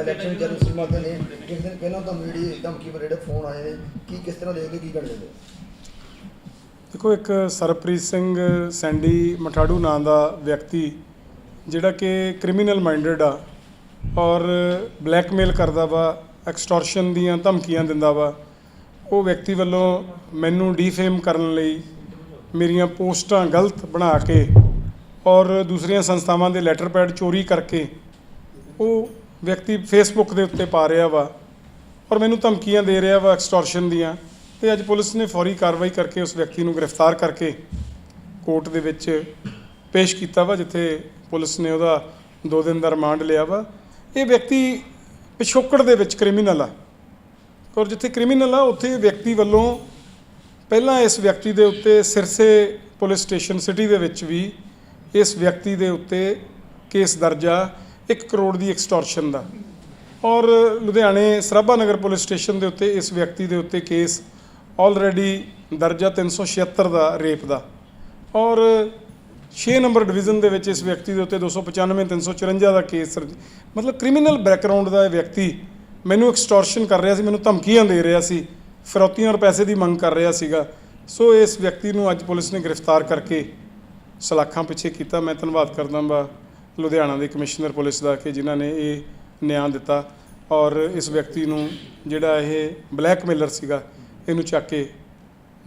Election ਜਦ ਸੀਮਾ ਨੇ ਕਿਸ ਦਿਨ ਪਹਿਲਾਂ ਤਾਂ ਮੀਡੀਆ ਧਮਕੀ ਪਰ ਜਿਹੜੇ ਫੋਨ ਆਏ ਨੇ, ਕੀ ਕਿਸ ਤਰ੍ਹਾਂ ਦੇਖਦੇ ਕੀ ਕਰਦੇ ਨੇ? ਦੇਖੋ, ਇੱਕ ਸਰਪ੍ਰੀਤ ਸਿੰਘ ਸੈਂਡੀ ਮਠਾੜੂ ਨਾਂ ਦਾ ਵਿਅਕਤੀ, ਜਿਹੜਾ ਕਿ ਕ੍ਰਿਮੀਨਲ ਮਾਈਂਡਡ ਆ ਔਰ ਬਲੈਕਮੇਲ ਕਰਦਾ ਵਾ ਐਕਸਟੋਰਸ਼ਨ ਦੀਆਂ ਧਮਕੀਆਂ ਦਿੰਦਾ ਵਾ, ਉਹ ਵਿਅਕਤੀ ਵੱਲੋਂ ਮੈਨੂੰ ਡੀਫੇਮ ਕਰਨ ਲਈ ਮੇਰੀਆਂ ਪੋਸਟਾਂ ਗਲਤ ਬਣਾ ਕੇ ਔਰ ਦੂਸਰੀਆਂ ਸੰਸਥਾਵਾਂ ਦੇ ਲੈਟਰ ਪੈਡ ਚੋਰੀ ਕਰਕੇ ਉਹ ਵਿਅਕਤੀ ਫੇਸਬੁੱਕ ਦੇ ਉੱਤੇ ਪਾ ਰਿਹਾ ਵਾ ਔਰ ਮੈਨੂੰ ਧਮਕੀਆਂ ਦੇ ਰਿਹਾ ਵਾ ਐਕਸਟੋਰਸ਼ਨ ਦੀਆਂ ਤੇ ਅੱਜ ਪੁਲਿਸ ਨੇ ਫੌਰੀ ਕਾਰਵਾਈ ਕਰਕੇ ਉਸ ਵਿਅਕਤੀ ਨੂੰ ਗ੍ਰਿਫਤਾਰ ਕਰਕੇ ਕੋਰਟ ਦੇ ਵਿੱਚ ਪੇਸ਼ ਕੀਤਾ ਵਾ, ਜਿੱਥੇ ਪੁਲਿਸ ਨੇ ਉਹਦਾ 2 ਦਿਨ ਦਾ ਰਿਮਾਂਡ ਲਿਆ ਵਾ। ਇਹ ਵਿਅਕਤੀ ਪਿਛੋਕੜ ਦੇ ਵਿੱਚ ਕ੍ਰਿਮੀਨਲ ਆ ਔਰ ਜਿੱਥੇ ਕ੍ਰਿਮੀਨਲ ਆ, ਉੱਥੇ ਵਿਅਕਤੀ ਵੱਲੋਂ ਪਹਿਲਾਂ ਇਸ ਵਿਅਕਤੀ ਦੇ ਉੱਤੇ ਸਿਰਸੇ ਪੁਲਿਸ ਸਟੇਸ਼ਨ ਸਿਟੀ ਦੇ ਵਿੱਚ ਵੀ ਇਸ ਵਿਅਕਤੀ ਦੇ ਉੱਤੇ ਕੇਸ ਦਰਜ ਆ। 1 ਕਰੋੜ ਦੀ ਐਕਸਟੋਰਸ਼ਨ ਦਾ। ਔਰ ਲੁਧਿਆਣੇ ਸਰਾਭਾ ਨਗਰ ਪੁਲਿਸ ਸਟੇਸ਼ਨ ਦੇ ਉੱਤੇ ਇਸ ਵਿਅਕਤੀ ਦੇ ਉੱਤੇ ਕੇਸ ਆਲਰੇਡੀ ਦਰਜ ਆ 376 ਦਾ ਰੇਪ ਦਾ। ਔਰ 6 ਨੰਬਰ ਡਿਵੀਜ਼ਨ ਦੇ ਵਿੱਚ ਇਸ ਵਿਅਕਤੀ ਦੇ ਉੱਤੇ 295 354 ਦਾ ਕੇਸ ਮਤਲਬ ਕ੍ਰਿਮੀਨਲ ਬੈਕਗ੍ਰਾਉਂਡ ਦਾ ਇਹ ਵਿਅਕਤੀ ਮੈਨੂੰ ਐਕਸਟੋਰਸ਼ਨ ਕਰ ਰਿਹਾ ਸੀ, ਮੈਨੂੰ ਧਮਕੀਆਂ ਦੇ ਰਿਹਾ ਸੀ, ਫਰੋਤੀਆਂ ਔਰ ਪੈਸੇ ਦੀ ਮੰਗ ਕਰ ਰਿਹਾ ਸੀਗਾ। ਸੋ ਇਸ ਵਿਅਕਤੀ ਨੂੰ ਅੱਜ ਪੁਲਿਸ ਨੇ ਗ੍ਰਿਫਤਾਰ ਕਰਕੇ ਸਲਾਖਾਂ ਪਿੱਛੇ ਕੀਤਾ। ਮੈਂ ਧੰਨਵਾਦ ਕਰਦਾ ਹਾਂ ਲੁਧਿਆਣਾ ਦੇ ਕਮਿਸ਼ਨਰ ਪੁਲਿਸ ਦਾ ਕਿ ਜਿਨ੍ਹਾਂ ਨੇ ਇਹ ਨਿਆਂ ਦਿੱਤਾ ਔਰ ਇਸ ਵਿਅਕਤੀ ਨੂੰ ਜਿਹੜਾ ਇਹ ਬਲੈਕਮੇਲਰ ਸੀਗਾ ਇਹਨੂੰ ਚੱਕ ਕੇ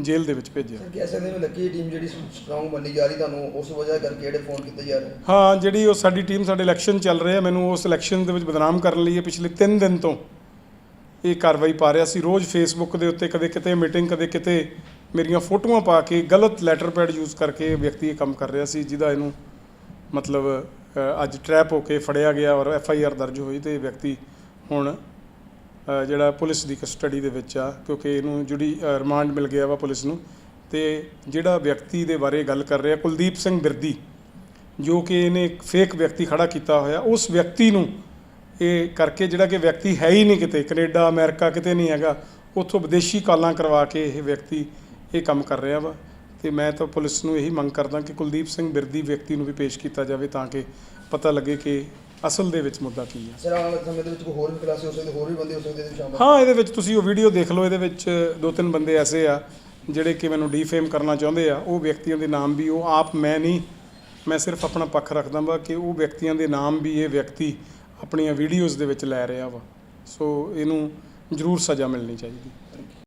ਜੇਲ੍ਹ ਦੇ ਵਿੱਚ ਭੇਜਿਆ। ਕਹਿ ਸਕਦੇ ਹੋ ਲੱਕੀ ਟੀਮ ਜਿਹੜੀ ਸਟਰੋਂਗ ਮੰਨੀ ਜਾ ਰਹੀ ਤੁਹਾਨੂੰ ਉਸ ਵਜ੍ਹਾ ਕਰਕੇ ਜਿਹੜੇ ਫੋਨ ਕੀਤੇ ਜਾ ਰਹੇ ਹਾਂ ਜਿਹੜੀ ਉਹ ਸਾਡੀ ਟੀਮ ਸਾਡੇ ਇਲੈਕਸ਼ਨ ਚੱਲ ਰਹੇ ਆ ਮੈਨੂੰ ਉਸ ਇਲੈਕਸ਼ਨ ਦੇ ਵਿੱਚ ਬਦਨਾਮ ਕਰਨ ਲਈ ਇਹ ਪਿਛਲੇ 3 ਦਿਨ ਤੋਂ ਇਹ ਕਾਰਵਾਈ ਪਾ ਰਿਹਾ ਸੀ। ਰੋਜ਼ ਫੇਸਬੁੱਕ ਦੇ ਉੱਤੇ ਕਦੇ ਕਿਤੇ ਮੀਟਿੰਗ ਕਦੇ ਕਿਤੇ ਮੇਰੀਆਂ ਫੋਟੋਆਂ ਪਾ ਕੇ ਗਲਤ ਲੈਟਰ ਪੈਡ ਯੂਜ਼ ਕਰਕੇ ਵਿਅਕਤੀ ਇਹ ਕੰਮ ਕਰ ਰਿਹਾ ਸੀ ਜਿਹਦਾ ਇਹਨੂੰ ਮਤਲਬ ਅੱਜ ਟਰੈਪ ਹੋ ਕੇ ਫੜਿਆ ਗਿਆ ਔਰ ਐਫ ਆਈ ਆਰ ਦਰਜ ਹੋਈ ਤੇ ਇਹ ਵਿਅਕਤੀ ਹੁਣ ਜਿਹੜਾ ਪੁਲਿਸ ਦੀ ਕਸਟਡੀ ਦੇ ਵਿੱਚ ਆ, ਕਿਉਂਕਿ ਇਹਨੂੰ ਜਿਹੜੀ ਰਿਮਾਂਡ ਮਿਲ ਗਿਆ ਵਾ ਪੁਲਿਸ ਨੂੰ ਤੇ ਜਿਹੜਾ ਵਿਅਕਤੀ ਦੇ ਬਾਰੇ ਗੱਲ ਕਰ ਰਿਹਾ ਕੁਲਦੀਪ ਸਿੰਘ ਬਿਰਦੀ, ਜੋ ਕਿ ਇਹਨੇ ਇੱਕ ਫੇਕ ਵਿਅਕਤੀ ਖੜਾ ਕੀਤਾ ਹੋਇਆ, ਉਸ ਵਿਅਕਤੀ ਨੂੰ ਇਹ ਕਰਕੇ ਜਿਹੜਾ ਕਿ ਵਿਅਕਤੀ ਹੈ ਹੀ ਨਹੀਂ ਕਿਤੇ, ਕੈਨੇਡਾ, ਅਮਰੀਕਾ ਕਿਤੇ ਨਹੀਂ ਹੈਗਾ, ਉੱਥੋਂ ਵਿਦੇਸ਼ੀ ਕਾਲਾਂ ਕਰਵਾ ਕੇ ਇਹ ਵਿਅਕਤੀ ਇਹ ਕੰਮ ਕਰ ਰਿਹਾ ਵਾ। ਤੇ ਮੈਂ ਤਾਂ ਪੁਲਿਸ ਨੂੰ ਇਹੀ ਮੰਗ ਕਰਦਾ ਕਿ ਕੁਲਦੀਪ ਸਿੰਘ ਬਿਰਦੀ ਵਿਅਕਤੀ ਨੂੰ ਵੀ ਪੇਸ਼ ਕੀਤਾ ਜਾਵੇ ਤਾਂ ਕਿ ਪਤਾ ਲੱਗੇ ਕਿ ਅਸਲ ਦੇ ਵਿੱਚ ਮੁੱਦਾ ਕੀ ਹੈ। ਸਰ ਆਉਣ ਵਾਲੇ ਸਮੇਂ ਦੇ ਵਿੱਚ ਕੋਈ ਹੋਰ ਵੀ ਕਲਾਸੇ ਹੋ ਸਕਦੇ ਹੋਰ ਵੀ ਬੰਦੇ ਹੋ ਸਕਦੇ ਇਹਦੇ ਵਿੱਚ ਸ਼ਾਮਲ? ਹਾਂ ਇਹਦੇ ਵਿੱਚ ਤੁਸੀਂ ਉਹ ਵੀਡੀਓ ਦੇਖ ਲਓ ਇਹਦੇ ਵਿੱਚ ਦੋ ਤਿੰਨ ਬੰਦੇ ਐਸੇ ਆ ਜਿਹੜੇ ਕਿ ਮੈਨੂੰ ਡੀਫੇਮ ਕਰਨਾ ਚਾਹੁੰਦੇ ਆ। ਉਹ ਵਿਅਕਤੀਆਂ ਦੇ ਨਾਮ ਵੀ ਉਹ ਆਪ ਮੈਂ ਨਹੀਂ ਮੈਂ ਸਿਰਫ ਆਪਣਾ ਪੱਖ ਰੱਖਦਾ ਵਾ ਕਿ ਉਹ ਵਿਅਕਤੀਆਂ ਦੇ ਨਾਮ ਵੀ ਇਹ ਵਿਅਕਤੀ ਆਪਣੀਆਂ ਵੀਡੀਓਜ਼ ਦੇ ਵਿੱਚ ਲੈ ਰਿਹਾ ਵਾ। ਸੋ ਇਹਨੂੰ ਜ਼ਰੂਰ ਸਜ਼ਾ ਮਿਲਣੀ ਚਾਹੀਦੀ।